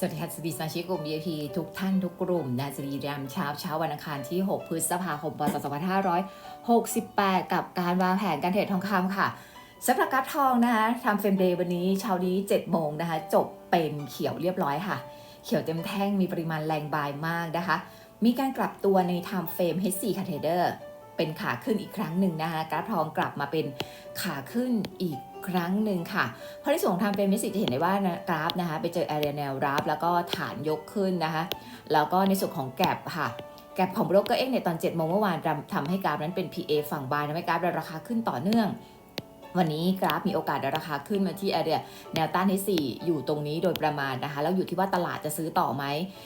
สวัสดีค่ะสวัสดีสมาชิกกลุ่ม VIP ทุกท่านทุกกลุ่มนะสวัสดียามเช้าเช้าวันอังคารที่ 6 พฤษภาคม พศ 2568 กับการวางแผนการเทรดทองคำค่ะสำหรับกราฟทองนะคะทำเฟรมเดย์วันนี้เช้านี้ 7 โมงนะคะ จบเป็นเขียวเรียบร้อยค่ะ เขียวเต็มแท่งมีปริมาณแรงบายมากนะคะ มีการกลับตัวใน time frame H4 ค่ะเทรดเดอร์ เป็นขาขึ้นอีกครั้งหนึ่งนะคะกราฟทองกลับมาเป็นขาขึ้นอีกครั้งหนึ่งค่ะเพราะในส่วนของทางเป็นมิสิจะเห็นได้ว่านะกราฟนะคะไปเจอแอเรียแนวรับแล้วก็ฐานยกขึ้นนะคะแล้วก็ในส่วนของแกลบค่ะแกลบของโบรกเกอร์เอ็กในตอน7โมงเมื่อวานทำให้กราฟนั้นเป็น PA ฝั่งบายทำให้กราฟราคาขึ้นต่อเนื่อง วันนี้กราฟมีโอกาสราคาขึ้นมาที่แอเรียแนวต้านที่4อยู่ตรงนี้โดยประมาณนะคะ แล้วอยู่ที่ว่าตลาดจะซื้อต่อไหม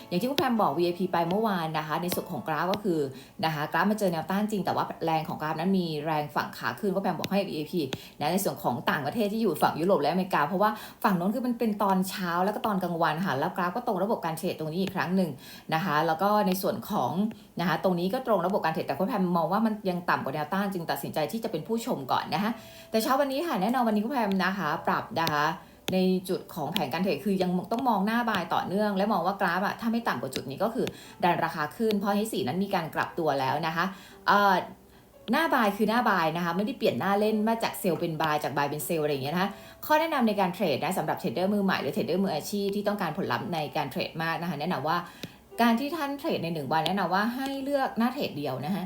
อย่างที่คุณแพมบอก VIP ไปเมื่อวานนะคะ ในส่วนของกราฟก็คือนะคะกราฟมาเจอแนวต้านจริง แต่ว่าแรงของกราฟนั้นมีแรงฝั่งขาขึ้นก็แพมบอกให้ VIP นะในส่วนของต่างประเทศที่อยู่ฝั่งยุโรปและอเมริกา เพราะว่าฝั่งโน้นคือมันเป็นตอนเช้าแล้วก็ตอนกลางวันค่ะแล้วกราฟก็ตรงระบบการเทรดตรงนี้อีกครั้งหนึ่งนะคะแล้วก็ในส่วนของนะคะตรงนี้ก็ตรงระบบการเทรดแต่คุณแพมมองว่ามันยังต่ำกว่าแนวต้านจึงตัดสินใจที่จะเป็นผู้ชมก่อนนะคะแต่เช้าวันนี้ค่ะแน่นอนวันนี้คุณแพมนะคะ ปรับนะคะในจุดของแผนการเทรดคือยังต้องมองหน้าบายต่อเนื่อง และมองว่ากราฟอะถ้าไม่ต่ำกว่าจุดนี้ก็คือ ดันราคาขึ้น เพราะให้สีนั้นมีการกลับตัวแล้วนะคะเอ่อหน้าบายคือหน้าบายนะคะไม่ได้เปลี่ยนหน้าเล่นมาจากเซลล์เป็นบายจากบายเป็นเซลล์อะไรอย่างเงี้ยนะคะข้อแนะนำในการเทรดนะสำหรับเทรดเดอร์มือใหม่หรือเทรดเดอร์มืออาชีพที่ต้องการผลลัพธ์ในการเทรดมากนะคะแนะนำว่าการที่ท่านเทรดในหนึ่งวันแนะนำว่าให้เลือกหน้าเทรดเดียวนะคะ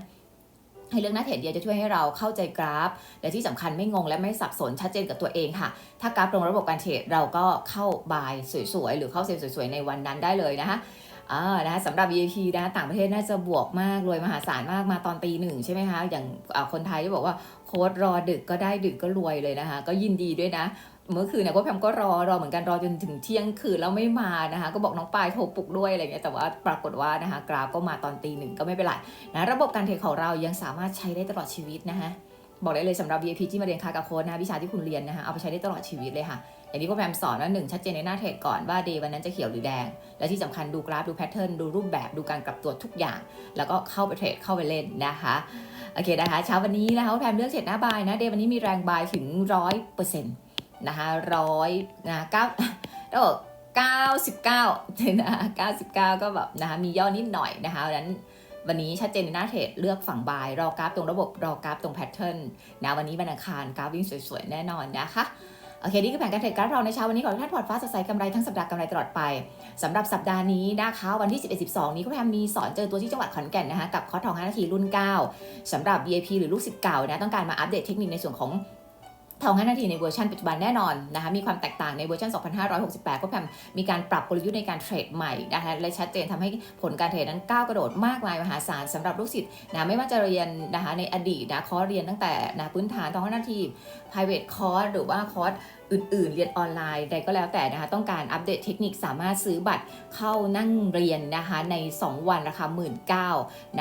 ให้เลือกหน้าเทรดเดียวจะช่วยให้เราเข้าใจกราฟ และที่สำคัญไม่งงและไม่สับสนชัดเจนกับตัวเองค่ะ ถ้ากราฟตรงระบบการเทรดเราก็เข้าบายสวยๆ หรือเข้าเซลสวยๆ ในวันนั้นได้เลยนะคะอ่านะคะสำหรับ VIP นะต่างประเทศน่าจะบวกมากรวยมหาศาลมากมาตอนตีหนึ่งใช่ไหมคะ อย่างคนไทยที่บอกว่าโค้ดรอดึกก็ได้ดึกก็รวยเลยนะคะ ก็ยินดีด้วยนะ เมื่อคืนเนี่ยก็แพมก็รอรอเหมือนกันรอจนถึงเที่ยงคืนแล้วไม่มานะคะ ก็บอกน้องปายโทรปลุกด้วยอะไรเงี้ยแต่ว่าปรากฏว่านะคะกราฟก็มาตอนตีหนึ่งก็ไม่เป็นไรนะระบบการเทรดของเรายังสามารถใช้ได้ตลอดชีวิตนะคะบอกได้เลยสำหรับ VIP ที่มาเรียนคากับโค้ดนะวิชาที่คุณเรียนนะคะเอาไปใช้ได้ตลอดชีวิตเลยค่ะอย่างที่พ่อแพมสอนว่าหนึ่งชัดเจนในหน้าเทรดก่อนว่าเดย์วันนั้นจะเขียวหรือแดง และที่สำคัญดูกราฟดูแพทเทิร์นดูรูปแบบดูการกลับตัวทุกอย่าง แล้วก็เข้าไปเทรดเข้าไปเล่นนะคะโอเคนะคะเช้าวันนี้นะคะพ่อแพมเลือกเทรดหน้าบายนะเดย์วันนี้มีแรงบายถึงร้อยเปอร์เซ็นต์ นะคะร้อยนะเก้าแล้วเก้าสิบเก้านะเก้าสิบเก้าก็แบบนะคะมีย่อนิดหน่อยนะคะดังนั้นวันนี้ชัดเจนในหน้าเทรดเลือกฝั่งบายรอกราฟตรงระบบรอกราฟตรงแพทเทิร์นนะวันนี้วันอังคารกราฟวิ่งสวยๆ แน่นอนนะคะโอเค นี่คือแผนการเทรดกราฟเราในเช้าวันนี้ขอให้ท่านพอร์ตฟ้าสดใสกำไรทั้งสัปดาห์กำไรตลอดไปสำหรับสัปดาห์นี้นะคะวันที่ 11 12 นี้ก็พยายามมีสอนเจอตัวที่จังหวัดขอนแก่นนะคะกับคอร์สทอง5นาทีรุ่น 9สำหรับ VIP หรือลูกศิษย์เก่านะต้องการมาอัปเดตเทคนิคในส่วนของ ทอง5นนาทีในเวอร์ชันปัจจุบันแน่นอนนะคะมีความแตกต่างในเวอร์ชัน 2568ก็แพมมีการปรับกลยุทธ์ในการเทรดใหม่นะคะและชัดเจนทำให้ผลการเทรดนั้นก้าวกระโดดมากมายมหาศาลสำหรับลูกศิษย์นะไม่ว่าจะเรียนนะคะในอดีตนะคอร์สเรียนตั้งแต่นะพื้นฐานทองนาที private course หรือว่าคอร์สอื่นๆ เรียนออนไลน์ใดก็แล้วแต่นะคะ ต้องการอัปเดตเทคนิคสามารถซื้อบัตรเข้านั่งเรียนนะคะใน 2 วันราคา1 9ื่น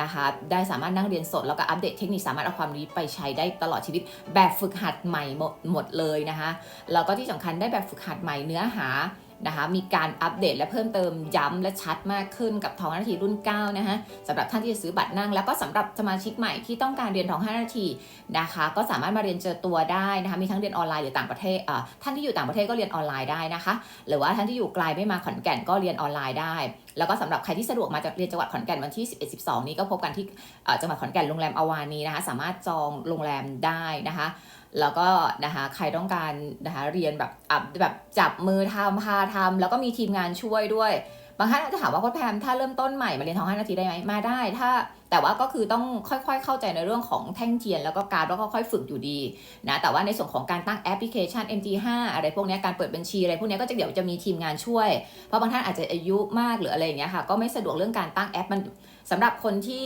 นะคะ ได้สามารถนั่งเรียนสดแล้วก็อัปเดตเทคนิคสามารถเอาความรู้ไปใช้ได้ตลอดชีวิต แบบฝึกหัดใหม่หมดหมดเลยนะคะ แล้วก็ที่สำคัญได้แบบฝึกหัดใหม่เนื้อหา นะคะมีการอัปเดตและเพิ่มเติมย้ำและชัดมากขึ้นกับทอง5นาทีรุ่น9นะคะสำหรับท่านที่จะซื้อบัตรนั่ง แล้วก็สำหรับสมาชิกใหม่ที่ต้องการเรียนทอง5นาทีนะคะ ก็สามารถมาเรียนเจอตัวได้นะคะมีทั้งเรียนออนไลน์หรือต่างประเทศอ่าท่านที่อยู่ต่างประเทศก็เรียนออนไลน์ได้นะคะ หรือว่าท่านที่อยู่ไกลไม่มาขอนแก่นก็เรียนออนไลน์ได้ แล้วก็สำหรับใครที่สะดวกมาจากเรียนจังหวัดขอนแก่นวันที่ 11 12 นี้ก็พบกันที่จังหวัดขอนแก่นโรงแรมอาวานีนะคะสามารถจองโรงแรมได้นะคะ แล้วก็นะคะใครต้องการนะคะเรียนแบบอะแบบจับมือทำพาทำแล้วก็มีทีมงานช่วยด้วย บางท่านอาจจะถามว่าโค้ชแพมถ้าเริ่มต้นใหม่มาเรียนทอง5นาทีได้ไหมมาได้ ถ้าแต่ว่าก็คือต้องค่อยๆ เข้าใจในเรื่องของแท่งเทียน แล้วก็การแล้วก็ค่อยฝึกอยู่ดีนะแต่ว่าในส่วนของการตั้งแอปพลิเคชัน MT5 อะไรพวกนี้การเปิดบัญชีอะไรพวกนี้ก็จะเดี๋ยวจะมีทีมงานช่วย เพราะบางท่านอาจจะอายุมากหรืออะไรอย่างเงี้ยค่ะก็ไม่สะดวกเรื่องการตั้งแอปมันสำหรับคนที่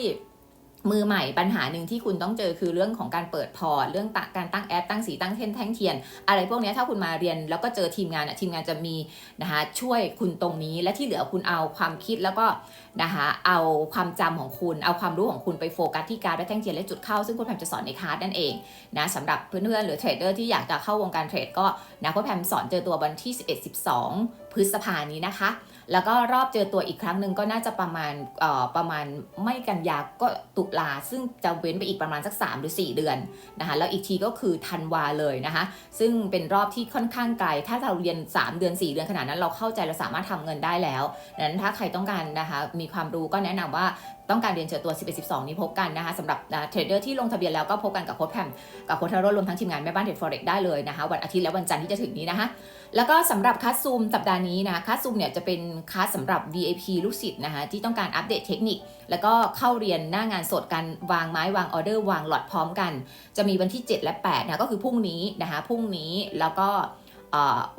มือใหม่ปัญหาหนึ่งที่คุณต้องเจอคือเรื่องของการเปิดพอร์ตเรื่องการตั้งแอปตั้งสีตั้งเท่นแท่งเทียน อะไรพวกนี้ถ้าคุณมาเรียนแล้วก็เจอทีมงานอะทีมงานจะมีนะคะช่วยคุณตรงนี้และที่เหลือคุณเอาความคิดแล้วก็นะคะเอาความจำของคุณเอาความรู้ของคุณไปโฟกัสที่การและแท่งเทียนและจุดเข้า ซึ่งคุณแพมจะสอนในคลาสนั่นเองนะสำหรับเพื่อนๆหรือเทรดเดอร์ที่อยากจะเข้าวงการเทรดก็นะค้ชแพมสอนเจอตัววันที่11-12 พฤษภานี้นะคะ แล้วก็รอบเจอตัวอีกครั้งหนึ่งก็น่าจะประมาณเอ่อประมาณไม่กันยาก็ตุลาซึ่งจะเว้นไปอีกประมาณสัก 3 หรือ 4 เดือนนะคะแล้วอีกทีก็คือธันวาเลยนะคะซึ่งเป็นรอบที่ค่อนข้างไกล ถ้าเราเรียน 3 เดือน 4 เดือนขนาดนั้นเราเข้าใจเราสามารถทำเงินได้แล้วดังนั้นถ้าใครต้องการนะคะมีความรู้ก็แนะนำว่า ต้องการเรียนเจอตัว 11 12 นี้พบกันนะคะสำหรับเทรดเดอร์ที่ลงทะเบียนแล้วก็พบกันกับโค้ชแพมกับโค้ชทาโร่รวมทั้งทีมงานแม่บ้านเทรดฟอเร็กได้เลยนะคะวันอาทิตย์และวันจันทร์ที่จะถึงนี้นะคะแล้วก็สำหรับคัสซูมสัปดาห์นี้นะคัสซูมเนี่ยจะเป็นคัสสำหรับ VIP ลูกศิษย์นะคะที่ต้องการอัปเดตเทคนิค แล้วก็เข้าเรียนหน้างานสดกันวางไม้วางออเดอร์วางหลอดพร้อมกัน จะมีวันที่ 7 และ8นะก็คือพรุ่งนี้นะคะพรุ่งนี้แล้วก็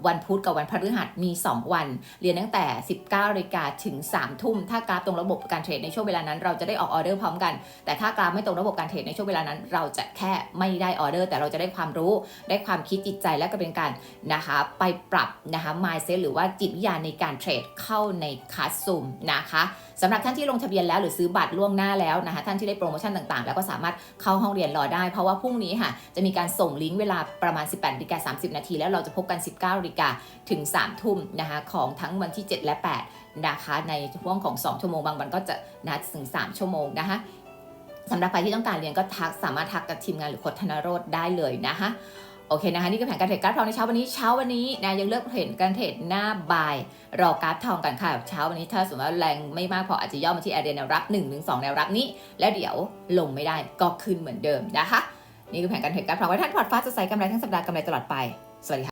วันพุธกับวันพฤหัสมี 2 วัน เรียนตั้งแต่ 19นาฬิกาถึง 3 ทุ่ม ถ้ากราฟตรงระบบการเทรดในช่วงเวลานั้น เราจะได้ออกออเดอร์พร้อมกัน แต่ถ้ากราฟไม่ตรงระบบการเทรดในช่วงเวลานั้น เราจะแค่ไม่ได้ออเดอร์ แต่เราจะได้ความรู้ ได้ความคิดจิตใจและก็เป็นการนะคะไปปรับนะคะ mindset หรือว่าจิตวิทยาณในการเทรดเข้าในคัสซูมนะคะสำหรับท่านที่ลงทะเบียนแล้วหรือซื้อบัตรล่วงหน้าแล้วนะคะท่านที่ได้โปรโมชั่นต่างๆ แล้วก็สามารถเข้าห้องเรียนรอได้เพราะว่าพรุ่งนี้ค่ะจะมีการส่งลิงก์เวลาประมาณ 18นาฬิกา30 นาทีแล้วเราจะพบกัน19นาฬิกาถึง 3 ทุ่มนะคะของทั้งวันที่ 7 และ 8 นะคะในช่วงของ 2 ชั่วโมงบางวันก็จะนัดถึง 3 ชั่วโมงนะคะสำหรับใครที่ต้องการเรียนก็ทักสามารถทักกับทีมงานหรือโคธนโรธได้เลยนะคะโอเคนะคะนี่คือแผนการเทรดกราฟทองในเช้าวันนี้เช้าวันนี้นะยังเลือกเทรดการเทรดหน้าบ่ายรอกราฟทองกันค่ะเช้าวันนี้ถ้าสมมติว่าแรงไม่มากพออาจจะย่อมาที่แอเรียแนวรับ1นถึงสแนวรับนี้ แล้วเดี๋ยวลงไม่ได้ก็ขึ้นเหมือนเดิมนะคะ นี่คือแผนการเทรดกราฟทองไว้ท่านพอร์ตฟ้าจะใส่กำไรทั้งสัปดาห์กำไรตลอดไป สวัสดีค่ะ